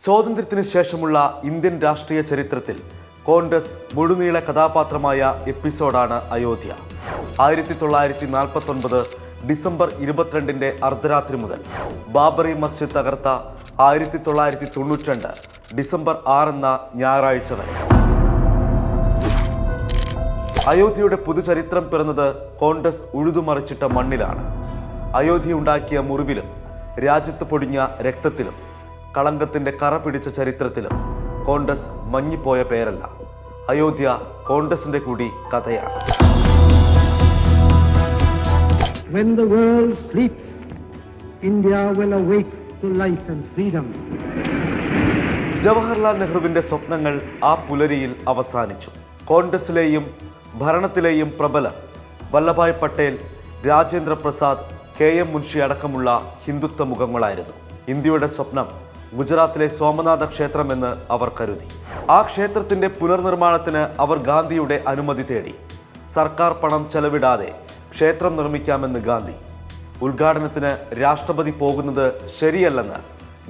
സ്വാതന്ത്ര്യത്തിന് ശേഷമുള്ള ഇന്ത്യൻ രാഷ്ട്രീയ ചരിത്രത്തിൽ കോൺഗ്രസ് മുഴുനീള കഥാപാത്രമായ എപ്പിസോഡാണ് അയോധ്യ. ആയിരത്തി തൊള്ളായിരത്തി നാൽപ്പത്തി ഒൻപത് ഡിസംബർ ഇരുപത്തിരണ്ടിന്റെ അർദ്ധരാത്രി മുതൽ ബാബറി മസ്ജിദ് തകർത്ത ആയിരത്തി തൊള്ളായിരത്തി തൊണ്ണൂറ്റിരണ്ട് ഡിസംബർ ആറെന്ന ഞായറാഴ്ച വരെ. അയോധ്യയുടെ പുതുചരിത്രം പിറന്നത് കോൺഗ്രസ് ഉഴുതുമറിച്ചിട്ട മണ്ണിലാണ്. അയോധ്യ ഉണ്ടാക്കിയ മുറിവിലും രാജ്യത്ത് പൊടിഞ്ഞ രക്തത്തിലും കളങ്കത്തിന്റെ കറ പിടിച്ച ചരിത്രത്തിലും കോൺഗ്രസ് മങ്ങിപ്പോയ പേരല്ല. അയോധ്യ കോൺഗ്രസിന്റെ കൂടി കഥയാണ്. When the world sleeps, India will awake to life and freedom. Jawaharlal നെഹ്റുവിന്റെ സ്വപ്നങ്ങൾ ആ പുലരിയിൽ അവസാനിച്ചു. കോൺഗ്രസിലെയും ഭരണത്തിലെയും പ്രബല വല്ലഭായ് പട്ടേൽ രാജേന്ദ്ര പ്രസാദ് കെ എം മുൻഷി അടക്കമുള്ള ഹിന്ദുത്വ മുഖങ്ങളായിരുന്നു. ഇന്ത്യയുടെ സ്വപ്നം ഗുജറാത്തിലെ സോമനാഥ ക്ഷേത്രമെന്ന് അവർ കരുതി. ആ ക്ഷേത്രത്തിന്റെ പുനർനിർമ്മാണത്തിന് അവർ ഗാന്ധിയുടെ അനുമതി തേടി. സർക്കാർ പണം ചെലവിടാതെ ക്ഷേത്രം നിർമ്മിക്കാമെന്ന് ഗാന്ധി. ഉദ്ഘാടനത്തിന് രാഷ്ട്രപതി പോകുന്നത് ശരിയല്ലെന്ന്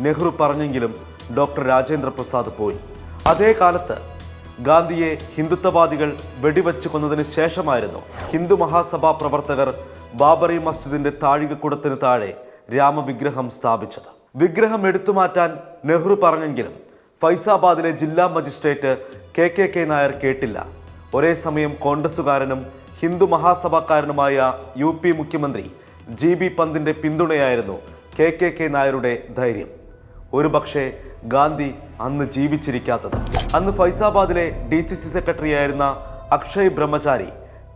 നെഹ്റു പറഞ്ഞെങ്കിലും ഡോക്ടർ രാജേന്ദ്ര പ്രസാദ് പോയി. അതേ കാലത്ത് ഗാന്ധിയെ ഹിന്ദുത്വവാദികൾ വെടിവെച്ച് കൊന്നതിന് ശേഷമായിരുന്നു ഹിന്ദു മഹാസഭാ പ്രവർത്തകർ ബാബറി മസ്ജിദിന്റെ താഴികക്കുടത്തിന് താഴെ രാമവിഗ്രഹം സ്ഥാപിച്ചത്. വിഗ്രഹം എടുത്തു മാറ്റാൻ നെഹ്റു പറഞ്ഞെങ്കിലും ഫൈസാബാദിലെ ജില്ലാ magistrate K K K Nair കേട്ടില്ല. ഒരേ സമയം കോൺഗ്രസുകാരനും ഹിന്ദു മഹാസഭാക്കാരനുമായ യു പി മുഖ്യമന്ത്രി ജി ബി പന്തിന്റെ പിന്തുണയായിരുന്നു കെ കെ കെ നായരുടെ ധൈര്യം. ഒരുപക്ഷെ ഗാന്ധി അന്ന് ജീവിച്ചിരിക്കാത്തത്. അന്ന് ഫൈസാബാദിലെ ഡി സി സി സെക്രട്ടറിയായിരുന്ന അക്ഷയ് ബ്രഹ്മചാരി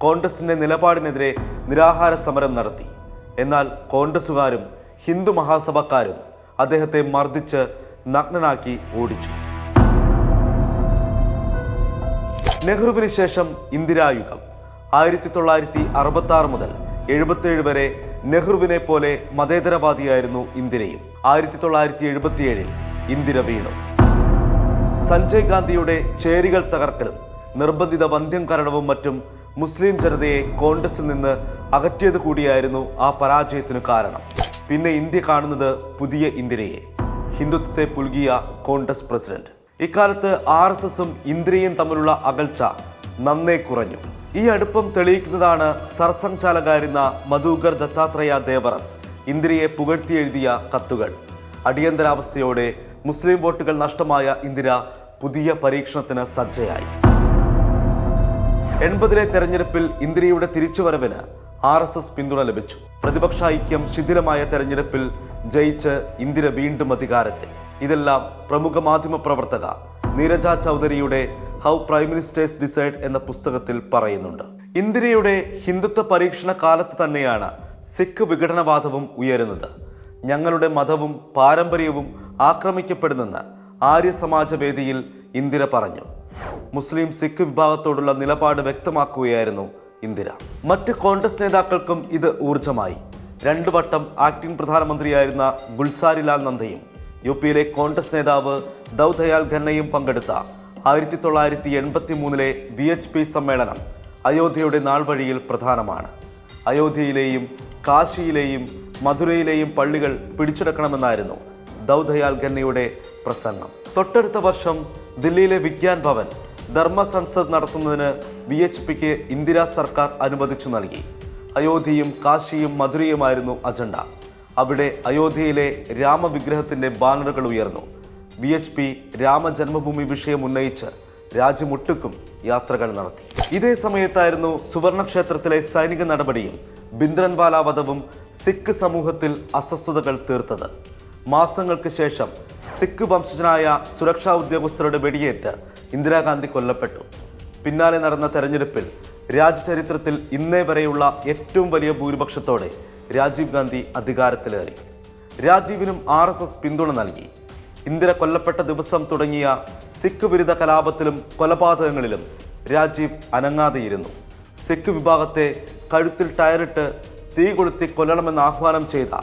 കോൺഗ്രസിന്റെ നിലപാടിനെതിരെ നിരാഹാര സമരം നടത്തി. എന്നാൽ കോൺഗ്രസുകാരും ഹിന്ദു മഹാസഭക്കാരും അദ്ദേഹത്തെ മർദ്ദിച്ച് നഗ്നനാക്കി ഓടിച്ചു. നെഹ്റുവിന് ശേഷം ഇന്ദിരായുഗം ആയിരത്തി തൊള്ളായിരത്തി അറുപത്തി ആറ് മുതൽ എഴുപത്തിയേഴ് വരെ നെഹ്റുവിനെ പോലെ മതേതരവാദിയായിരുന്നു ഇന്ദിരയും. ആയിരത്തി തൊള്ളായിരത്തി എഴുപത്തിയേഴിൽ ഇന്ദിര വീണു. സഞ്ജയ് ഗാന്ധിയുടെ ചേരികൾ തകർക്കലും നിർബന്ധിത വന്ധ്യംകരണവും മറ്റും മുസ്ലിം ജനതയെ കോൺഗ്രസിൽ നിന്ന് അകറ്റിയത് കൂടിയായിരുന്നു ആ പരാജയത്തിനു കാരണം. പിന്നെ ഇന്ത്യ കാണുന്നത് പുതിയ ഇന്ദിരയെ. ഹിന്ദുത്വത്തെ പുൽകിയ കോൺഗ്രസ് പ്രസിഡന്റ്. ഇക്കാലത്ത് ആർ എസ് എസും ഇന്ദിരയും തമ്മിലുള്ള അകൽച്ച നന്നേ കുറഞ്ഞു. ഈ അടുപ്പം തെളിയിക്കുന്നതാണ് സർസംഘചാലകായിരുന്ന മധുകർ ദത്താത്രേയ ദേവറസ് ഇന്ദിരയെ പുകഴ്ത്തി എഴുതിയ കത്തുകൾ. അടിയന്തരാവസ്ഥയോടെ മുസ്ലിം വോട്ടുകൾ നഷ്ടമായ ഇന്ദിര പുതിയ പരീക്ഷണത്തിന് സജ്ജയായി. എൺപതിലെ തെരഞ്ഞെടുപ്പിൽ ഇന്ദിരയുടെ തിരിച്ചുവരവിന് ആർ എസ് എസ് പിന്തുണ ലഭിച്ചു. പ്രതിപക്ഷ ഐക്യം ശിഥിലമായ തെരഞ്ഞെടുപ്പിൽ ജയിച്ച് ഇന്ദിര വീണ്ടും അധികാരത്തിൽ. ഇതെല്ലാം പ്രമുഖ മാധ്യമ പ്രവർത്തക നീരജ ചൗധരിയുടെ ഹൗ പ്രൈം മിനിസ്റ്റേഴ്സ് ഡിസൈഡ് എന്ന പുസ്തകത്തിൽ പറയുന്നുണ്ട്. ഇന്ദിരയുടെ ഹിന്ദുത്വ പരീക്ഷണ കാലത്ത് തന്നെയാണ് സിഖ് വിഘടനവാദവും ഉയരുന്നത്. ഞങ്ങളുടെ മതവും പാരമ്പര്യവും ആക്രമിക്കപ്പെടുന്നെന്ന് ആര്യ സമാജ വേദിയിൽ ഇന്ദിര പറഞ്ഞു. മുസ്ലിം സിഖ് വിഭാഗത്തോടുള്ള നിലപാട് വ്യക്തമാക്കുകയായിരുന്നു ഇന്ദിര. മറ്റ് കോൺഗ്രസ് നേതാക്കൾക്കും ഇത് ഊർജമായി രണ്ടു വട്ടം ആക്ടിംഗ് പ്രധാനമന്ത്രിയായിരുന്ന ഗുൽസാരിലാൽ നന്ദയും യു പിയിലെ കോൺഗ്രസ് നേതാവ് ദൗദയാൽ ഖന്നയും പങ്കെടുത്ത ആയിരത്തി തൊള്ളായിരത്തി എൺപത്തി മൂന്നിലെ ബി എച്ച് പി സമ്മേളനം അയോധ്യയുടെ നാൾ വഴിയിൽ പ്രധാനമാണ്. അയോധ്യയിലെയും കാശിയിലെയും മധുരയിലെയും പള്ളികൾ പിടിച്ചെടുക്കണമെന്നായിരുന്നു ദൗദയാൽ ഖന്നയുടെ പ്രസംഗം. തൊട്ടടുത്ത വർഷം ദില്ലിയിലെ വിജ്ഞാൻ ഭവൻ ധർമ്മ സൻസദ് നടത്തുന്നതിന് വി എച്ച് പിക്ക് ഇന്ദിരാ സർക്കാർ അനുവദിച്ചു നൽകി. അയോധ്യയും കാശിയും മധുരയുമായിരുന്നു അജണ്ട. അവിടെ അയോധ്യയിലെ രാമവിഗ്രഹത്തിന്റെ ബാനറുകൾ ഉയർന്നു. വി എച്ച് പി രാമജന്മഭൂമി വിഷയം ഉന്നയിച്ച് രാജ്യമൊട്ടുക്കും യാത്രകൾ നടത്തി. ഇതേ സമയത്തായിരുന്നു സുവർണക്ഷേത്രത്തിലെ സൈനിക നടപടിയും ബിന്ദ്രൻവാല വധവും സിഖ് സമൂഹത്തിൽ അസ്വസ്ഥതകൾ തീർത്തത്. മാസങ്ങൾക്ക് ശേഷം സിഖ് വംശജനായ സുരക്ഷാ ഉദ്യോഗസ്ഥരുടെ വെടിയേറ്റ് ഇന്ദിരാഗാന്ധി കൊല്ലപ്പെട്ടു. പിന്നാലെ നടന്ന തെരഞ്ഞെടുപ്പിൽ രാജ്യചരിത്രത്തിൽ ഇന്നേ വരെയുള്ള ഏറ്റവും വലിയ ഭൂരിപക്ഷത്തോടെ രാജീവ് ഗാന്ധി അധികാരത്തിലേറി. രാജീവിനും ആർ എസ് എസ് പിന്തുണ നൽകി. ഇന്ദിര കൊല്ലപ്പെട്ട ദിവസം തുടങ്ങിയ സിഖ് വിരുദ്ധ കലാപത്തിലും കൊലപാതകങ്ങളിലും രാജീവ് അനങ്ങാതെയിരുന്നു. സിഖ് വിഭാഗത്തെ കഴുത്തിൽ ടയറിട്ട് തീ കൊളുത്തി കൊല്ലണമെന്ന് ആഹ്വാനം ചെയ്ത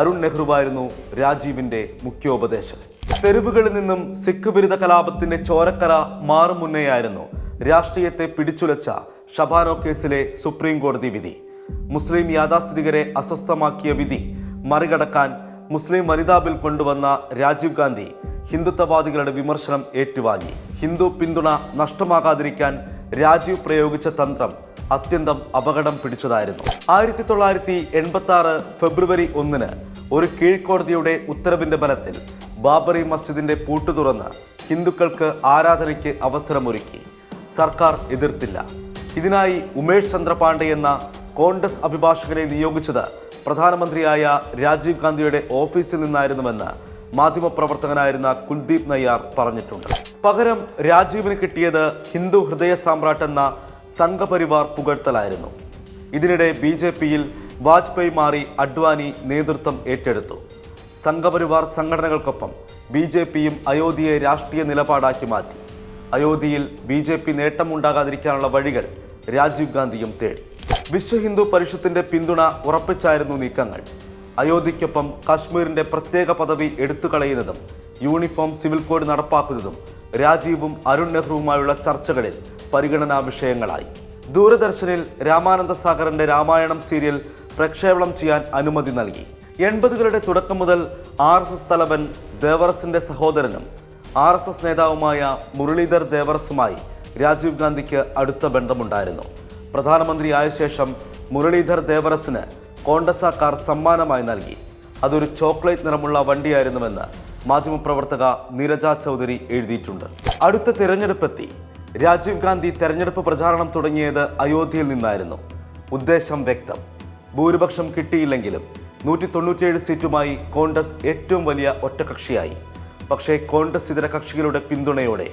അരുൺ നെഹ്റുവായിരുന്നു രാജീവിന്റെ മുഖ്യോപദേശകൻ തെരുവുകളിൽ നിന്നും സിഖ് വിരുദ്ധ കലാപത്തിന്റെ ചോരക്കര മാറും മുന്നേയായിരുന്നു. രാഷ്ട്രീയത്തെ പിടിച്ചുലച്ച ഷബാനോ കേസിലെ സുപ്രീം കോടതി വിധി. മുസ്ലിം യാഥാസ്ഥിതികരെ അസ്വസ്ഥമാക്കിയ വിധി മറികടക്കാൻ മുസ്ലിം വനിതാ ബിൽ കൊണ്ടുവന്ന രാജീവ് ഗാന്ധി ഹിന്ദുത്വവാദികളുടെ വിമർശനം ഏറ്റുവാങ്ങി. ഹിന്ദു പിന്തുണ നഷ്ടമാകാതിരിക്കാൻ രാജീവ് പ്രയോഗിച്ച തന്ത്രം അത്യന്തം അപകടം പിടിച്ചതായിരുന്നു. ആയിരത്തി തൊള്ളായിരത്തി എൺപത്തി ആറ് ഫെബ്രുവരി ഒന്നിന് ഒരു കീഴ്ക്കോടതിയുടെ ഉത്തരവിന്റെ ബലത്തിൽ ബാബറി മസ്ജിദിന്റെ പൂട്ടു തുറന്ന് ഹിന്ദുക്കൾക്ക് ആരാധനയ്ക്ക് അവസരമൊരുക്കി. സർക്കാർ എതിർത്തില്ല. ഇതിനായി ഉമേഷ് ചന്ദ്ര പാണ്ഡെ എന്ന കോൺഗ്രസ് അഭിഭാഷകനെ നിയോഗിച്ചത് പ്രധാനമന്ത്രിയായ രാജീവ് ഗാന്ധിയുടെ ഓഫീസിൽ നിന്നായിരുന്നുവെന്ന് മാധ്യമപ്രവർത്തകനായിരുന്ന കുൽദീപ് നയ്യാർ പറഞ്ഞിട്ടുണ്ട്. പകരം രാജീവിന് കിട്ടിയത് ഹിന്ദു ഹൃദയ സാമ്രാട്ട് എന്ന സംഘപരിവാർ പുകഴ്ത്തലായിരുന്നു. ഇതിനിടെ ബി ജെ പിയിൽ വാജ്പേയി മാറി അഡ്വാനി നേതൃത്വം ഏറ്റെടുത്തു. സംഘപരിവാർ സംഘടനകൾക്കൊപ്പം ബി ജെ പിയും അയോധ്യയെ രാഷ്ട്രീയ നിലപാടാക്കി മാറ്റി. അയോധ്യയിൽ ബി ജെ പി നേട്ടമുണ്ടാകാതിരിക്കാനുള്ള വഴികൾ രാജീവ് ഗാന്ധിയും തേടി. വിശ്വ ഹിന്ദു പരിഷത്തിന്റെ പിന്തുണ ഉറപ്പിച്ചായിരുന്നു നീക്കങ്ങൾ. അയോധ്യയ്ക്കൊപ്പം കാശ്മീരിന്റെ പ്രത്യേക പദവി എടുത്തു കളയുന്നതും യൂണിഫോം സിവിൽ കോഡ് നടപ്പാക്കുന്നതും രാജീവും അരുൺ നെഹ്റുവുമായുള്ള ചർച്ചകളിൽ പരിഗണനാ വിഷയങ്ങളായി. ദൂരദർശനിൽ രാമാനന്ദ സാഗറിന്റെ രാമായണം സീരിയൽ പ്രക്ഷേപണം ചെയ്യാൻ അനുമതി നൽകി. എൺപതുകളുടെ തുടക്കം മുതൽ ആർ എസ് എസ് തലവൻ ദേവറസിന്റെ സഹോദരനും ആർ എസ് എസ് നേതാവുമായ മുരളീധർ ദേവറസുമായി രാജീവ് ഗാന്ധിക്ക് അടുത്ത ബന്ധമുണ്ടായിരുന്നു. പ്രധാനമന്ത്രിയായ ശേഷം മുരളീധർ ദേവറസിന് കോൺഗ്രസാക്കാർ സമ്മാനമായി നൽകി. അതൊരു ചോക്ലേറ്റ് നിറമുള്ള വണ്ടിയായിരുന്നുവെന്ന് മാധ്യമപ്രവർത്തക നിരജ ചൗധരി എഴുതിയിട്ടുണ്ട്. അടുത്ത തിരഞ്ഞെടുപ്പെത്തി. രാജീവ് ഗാന്ധി തെരഞ്ഞെടുപ്പ് പ്രചാരണം തുടങ്ങിയത് അയോധ്യയിൽ നിന്നായിരുന്നു. ഉദ്ദേശം വ്യക്തം. ഭൂരിപക്ഷം കിട്ടിയില്ലെങ്കിലും നൂറ്റി തൊണ്ണൂറ്റിയേഴ് സീറ്റുമായി കോൺഗ്രസ് ഏറ്റവും വലിയ ഒറ്റകക്ഷിയായി. പക്ഷേ കോൺഗ്രസ് ഇതര കക്ഷികളുടെ പിന്തുണയോടെ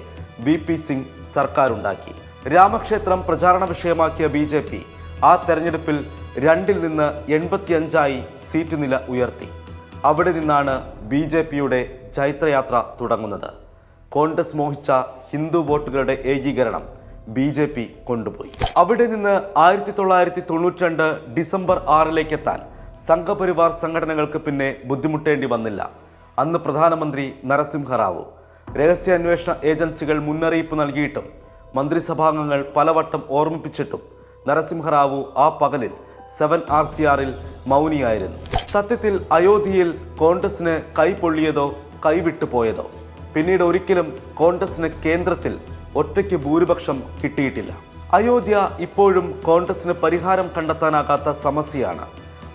വി പി സിംഗ് സർക്കാരുണ്ടാക്കി. രാമക്ഷേത്രം പ്രചാരണ വിഷയമാക്കിയ ബി ജെ പി ആ തെരഞ്ഞെടുപ്പിൽ രണ്ടിൽ നിന്ന് എൺപത്തിയഞ്ചായി സീറ്റ് നില ഉയർത്തി. അവിടെ നിന്നാണ് ബി ജെ പിയുടെ ചൈത്രയാത്ര തുടങ്ങുന്നത്. കോൺഗ്രസ് മോഹിച്ച ഹിന്ദു വോട്ടുകളുടെ ഏകീകരണം ബി ജെ പി കൊണ്ടുപോയി. അവിടെ നിന്ന് ആയിരത്തി തൊള്ളായിരത്തി തൊണ്ണൂറ്റി രണ്ട് ഡിസംബർ ആറിലേക്ക് എത്താൻ സംഘപരിവാർ സംഘടനകൾക്ക് പിന്നെ ബുദ്ധിമുട്ടേണ്ടി വന്നില്ല. അന്ന് പ്രധാനമന്ത്രി നരസിംഹറാവു രഹസ്യാന്വേഷണ ഏജൻസികൾ മുന്നറിയിപ്പ് നൽകിയിട്ടും മന്ത്രിസഭാംഗങ്ങൾ പലവട്ടം ഓർമ്മിപ്പിച്ചിട്ടും നരസിംഹറാവു ആ പകലിൽ സെവൻ ആർ സി ആറിൽ മൗനിയായിരുന്നു. സത്യത്തിൽ അയോധ്യയിൽ കോൺഗ്രസിന് കൈപൊള്ളിയതോ കൈവിട്ടു പോയതോ പിന്നീട് ഒരിക്കലും കോൺഗ്രസിന് കേന്ദ്രത്തിൽ ഒറ്റയ്ക്ക് ഭൂരിപക്ഷം കിട്ടിയിട്ടില്ല. അയോധ്യ ഇപ്പോഴും കോൺഗ്രസിന് പരിഹാരം കണ്ടെത്താനാകാത്ത സമസ്യയാണ്.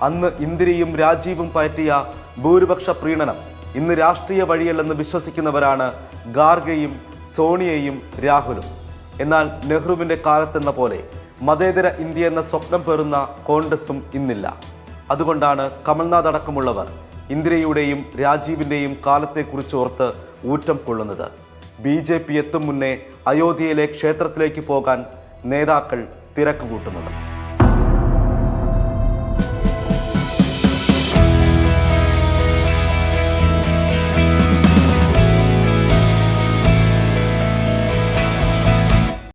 അന്ന് ഇന്ദിരയും രാജീവും പയറ്റിയ ഭൂരിപക്ഷ പ്രീണനം ഇന്ന് രാഷ്ട്രീയ വഴിയല്ലെന്ന് വിശ്വസിക്കുന്നവരാണ് ഗാർഗയും സോണിയയും രാഹുലും. എന്നാൽ നെഹ്റുവിന്റെ കാലത്തെന്ന പോലെ മതേതര ഇന്ത്യ എന്ന സ്വപ്നം പേറുന്ന കോൺഗ്രസും ഇന്നില്ല. അതുകൊണ്ടാണ് കമൽനാഥ് അടക്കമുള്ളവർ ഇന്ദിരയുടെയും രാജീവിന്റെയും കാലത്തെക്കുറിച്ച് ഓർത്ത് ഊറ്റം കൊള്ളുന്നത്. ബി ജെ പി എത്തും മുന്നേ അയോധ്യയിലെ ക്ഷേത്രത്തിലേക്ക് പോകാൻ നേതാക്കൾ തിരക്ക് കൂട്ടുന്നത്